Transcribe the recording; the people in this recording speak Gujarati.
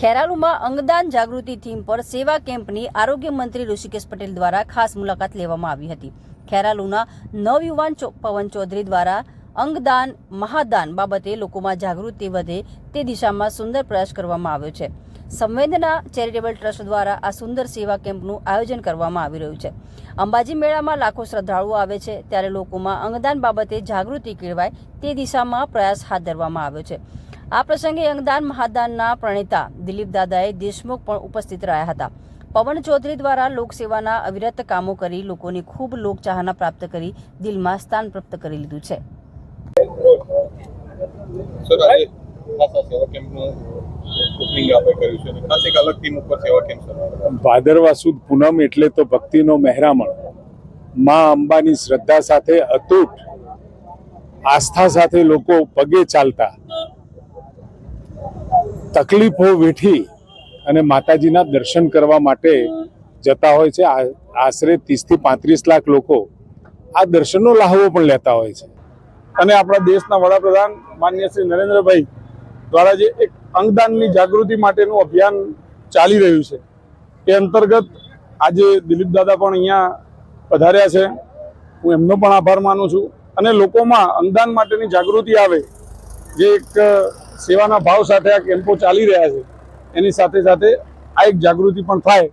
ખેરાલુમાં અંગદાન જાગૃતિ થીમ પર સેવા કેમ્પની આરોગ્ય મંત્રી ઋષિકેશ પટેલ દ્વારા ખાસ મુલાકાત લેવામાં આવી હતી. ખેરાલુના નવયુવાન પવન ચૌધરી દ્વારા અંગદાન, મહાદાન બાબતે લોકોમાં જાગૃતિ વધે તે દિશામાં સુંદર પ્રયાસ કરવામાં આવ્યો છે. સંવેદના ચેરિટેબલ ટ્રસ્ટ દ્વારા આ સુંદર સેવા કેમ્પનું આયોજન કરવામાં આવી રહ્યું છે. અંબાજી મેળામાં લાખો શ્રદ્ધાળુઓ આવે છે ત્યારે લોકોમાં અંગદાન બાબતે જાગૃતિ કેળવાય તે દિશામાં પ્રયાસ હાથ ધરવામાં આવ્યો છે. આ પ્રસંગે અંગદાન મહાદાનના પ્રણેતા દિલીપ દાદાએ દેશમુખ પણ ઉપસ્થિત રહ્યા હતા. પવન ચૌધરી દ્વારા લોકસેવાના અવિરત કામો કરી લોકોની ખૂબ લોકચાહના પ્રાપ્ત કરી દિલમાં સ્થાન પ્રાપ્ત કરી લીધું છે. સર આજે ખાસ આ સેવા કેમ્પનું ઓપનિંગ આપણે કર્યું છે અને ખાસ એક અલગ થીમ ઉપર સેવા કેમ્પ સર ભાદરવા સુદ પૂનમ એટલે તો ભક્તિનો મહેરામણ. માં અંબાની શ્રદ્ધા સાથે અતૂટ આસ્થા સાથે લોકો પગે ચાલતા તકલીફો વેઠી અને માતાજીના દર્શન કરવા માટે જતા હોય છે. આશરે ત્રીસથી પાંત્રીસ લાખ લોકો આ દર્શનનો લાહવો પણ લેતા હોય છે. અને આપણા દેશના વડાપ્રધાન માન્ય શ્રી નરેન્દ્રભાઈ દ્વારા જે એક અંગદાનની જાગૃતિ માટેનું અભિયાન ચાલી રહ્યું છે એ અંતર્ગત આજે દિલીપ દાદા પણ અહીંયા પધાર્યા છે. હું એમનો પણ આભાર માનું છું. અને લોકોમાં અંગદાન માટેની જાગૃતિ આવે, જે એક સેવાના ભાવ સાથે આ કેમ્પો ચાલી રહ્યા છે. એની સાથે સાથે આ એક જાગૃતિ પણ થાય